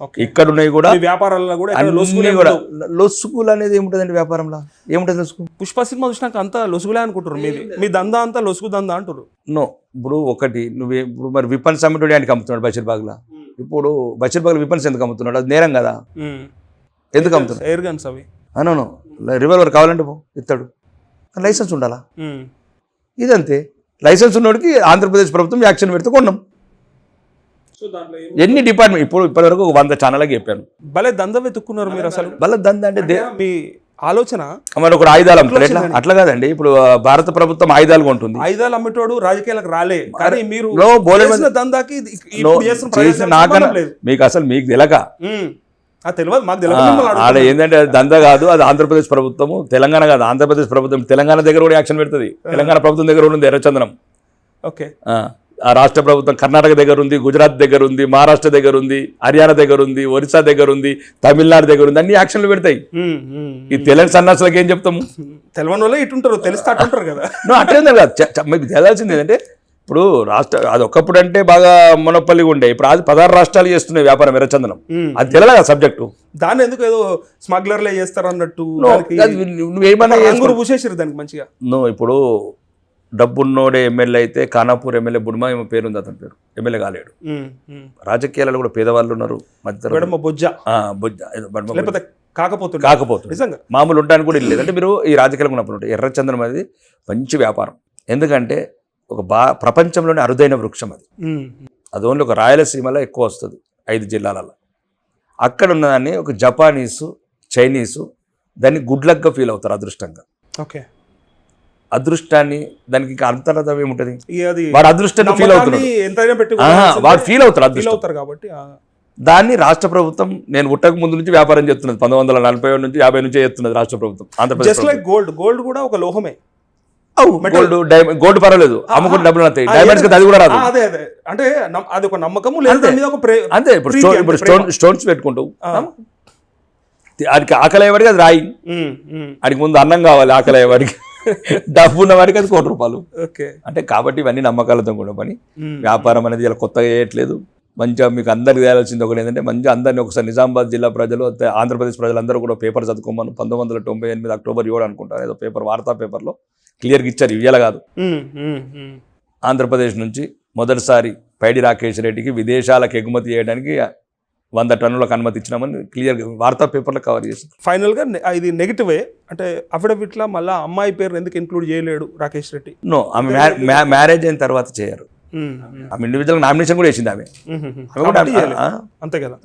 Okay ఇక్కడ ఉన్నాయి కూడా వ్యాపారాల్లో కూడా కూడా. లొసుగులు అనేది ఏముంటుందండి వ్యాపారంలో? ఏముంటుంది లొసుగు? పుష్ప సినిమా చూసినాక అంతా లొసుగులే అనుకుంటారు మీది మీ దందా అంతా లొసుగు దందా అంటారు నో ఇప్పుడు ఒకటి నువ్వు ఇప్పుడు మరి విపన్స్ అమ్మటోడి ఆయనకి అమ్ముతున్నాడు బషీర్బాగ్లో ఇప్పుడు బషీర్బాగ్లో విపన్స్ ఎందుకు అమ్ముతున్నాడు? అది నేరం కదా. ఎందుకు అమ్ముతున్నాడు? ఎయిర్ గన్స్ అవి. అనను రివాల్వర్ కావాలంటే పో ఇస్తాడు. లైసెన్స్ ఉండాలా. ఇదంతే. లైసెన్స్ ఉన్నోడికి ఆంధ్రప్రదేశ్ ప్రభుత్వం యాక్షన్ పెడితే కొన్నాం. ఎన్ని డిపార్ట్మెంట్ ఇప్పుడు ఇప్పటివరకు ఒక వంద ఛానళ్ళకి చెప్పాను. భలే దంద వెతుక్కున్నారు మీరు అసలు. బల్ల దంద అంటే మీ ఆలోచన మరి ఒకడు ఆయుధాలు అమ్ముతాడు ఎట్లా? అట్లా కాదండి. ఇప్పుడు భారత ప్రభుత్వం ఆయుధాలు కొంటుంది ఆయుధాలు అమ్మేటోడు రాజకీయాలకు రాలే. కానీ మీరు దందాకి మీకు అసలు మీకు తెలక. తెలియదు ఆడ. ఏంటంటే అది దంద కాదు అది ఆంధ్రప్రదేశ్ ప్రభుత్వము తెలంగాణ కాదు ఆంధ్రప్రదేశ్ ప్రభుత్వం తెలంగాణ దగ్గర కూడా యాక్షన్ పెడుతుంది. తెలంగాణ ప్రభుత్వం దగ్గర కూడా ఉంది ఎర్రచందనం. ఓకే. రాష్ట్ర ప్రభుత్వం కర్ణాటక దగ్గర ఉంది గుజరాత్ దగ్గర ఉంది మహారాష్ట్ర దగ్గర ఉంది హర్యానా దగ్గర ఉంది ఒరిస్సా దగ్గర ఉంది తమిళనాడు దగ్గర ఉంది అన్ని యాక్షన్లు పెడతాయి. ఈ తెలంగాణ సన్నాసులకు ఏం చెప్తాము? తెలవని వాళ్ళే ఇటుంటారు తెలిస్తే అటుంటారు కదా. అట్లే కాదు. మీకు తెలియాల్సింది ఏంటంటే ఇప్పుడు రాష్ట్ర అది ఒకప్పుడు అంటే బాగా మొనపల్లిగా ఉండే ఇప్పుడు అది పదహారు రాష్ట్రాలు చేస్తున్నాయి వ్యాపారం ఎర్రచందనం. అది తెలియదు కదా సబ్జెక్టు. దాన్ని ఎందుకు ఏదో స్మగ్లర్లే చేస్తారు అన్నట్టు నువ్వేమన్నా అంగురు పూసేసారు దానికి మంచిగా. నువ్వు ఇప్పుడు డబ్బున్నోడే ఎమ్మెల్యే అయితే ఖానాపూర్ ఎమ్మెల్యే బుడ్మా ఏమో పేరు ఉంది అతని పేరు. ఎమ్మెల్యే కాలేడు. రాజకీయాలలో కూడా పేదవాళ్ళు ఉన్నారు మధ్య బొజ్జ. బుజ్జ. లేకపోతే కాకపోతుంది కాకపోతుంది నిజంగా. మామూలు ఉండడానికి కూడా లేదు. అంటే మీరు ఈ రాజకీయాలు ఉన్నప్పుడు ఎర్రచందనం అనేది మంచి వ్యాపారం. ఎందుకంటే ఒక బా ప్రపంచంలోనే అరుదైన వృక్షం అది. అది ఓన్లీ ఒక రాయలసీమలో ఎక్కువ వస్తుంది ఐదు జిల్లాలలో. అక్కడ ఉన్నదాన్ని ఒక జపానీసు చైనీసు దాన్ని గుడ్ లక్గా ఫీల్ అవుతారు అదృష్టంగా. ఓకే. అదృష్టాన్ని దానికి ఇంకా అంతర్గతం ఏముంటుంది? అది వాడు అదృష్టాన్ని ఫీల్ అవుతున్నాడు. వాడు ఫీల్ అవుతారు అదృష్టం. కాబట్టి దాన్ని రాష్ట్ర ప్రభుత్వం నేను ఉట్టక ముందు నుంచి వ్యాపారం చేస్తున్నది పంతొమ్మిది వందల నలభై ఏడు నుంచి యాభై నుంచి చేస్తున్నది రాష్ట్ర ప్రభుత్వం Andhra Pradesh just like gold gold కూడా ఒక లోహమే. గోల్డ్ డైమండ్ గోల్డ్ పర్వాలేదు అమ్ముకుంటే డబ్బులు వస్తాయి డైమండ్స్ అది కూడా రాదు. అదే అదే. అంటే అది ఒక ప్రే అంతే ఇప్పుడు ఇప్పుడు. స్టోన్ స్టోన్స్ పెట్టుకుంటావు ఆడికి ఆకలి అయ్యేవాడికి అది రాయి. ఆడికి ముందు అన్నం కావాలి ఆకలి అయ్యేవాడికి. డబ్బు ఉన్నవాడికి అది కోటి రూపాయలు. ఓకే. అంటే కాబట్టి ఇవన్నీ నమ్మకాలతో కూడా పని. వ్యాపారం అనేది ఇలా కొత్తగా చేయట్లేదు. మంచిగా మీకు అందరికి తెలియాల్సింది ఒకటి ఏంటంటే మంచిగా అందరినీ ఒకసారి నిజామాబాద్ జిల్లా ప్రజలు ఆంధ్రప్రదేశ్ ప్రజలందరూ కూడా పేపర్ చదువుకోమని పంతొమ్మిది వందల తొంభై ఎనిమిది అక్టోబర్ ఏడు అనుకుంటారు. ఏదో పేపర్ వార్తా పేపర్లో క్లియర్గా ఇచ్చారు. ఇవ్వాలి కాదు. ఆంధ్రప్రదేశ్ నుంచి మొదటిసారి పైడి రాకేష్ రెడ్డికి విదేశాలకు ఎగుమతి చేయడానికి వంద టన్నులకు అనుమతి ఇచ్చినామని క్లియర్గా వార్తా పేపర్లో కవర్ చేసింది ఫైనల్గా నె- ఇది నెగిటివే అంటే అఫిడవిట్ లా మళ్ళీ అమ్మాయి పేరు ఎందుకు ఇంక్లూడ్ చేయలేడు రాకేష్ రెడ్డి? నో ఆమె మ్యా- మ్యా- మ్యారేజ్ అయిన తర్వాత చేయరు. ఆమె ఇండివిజువల్ నామినేషన్ కూడా వేసింది ఆమె. అంతే కదా.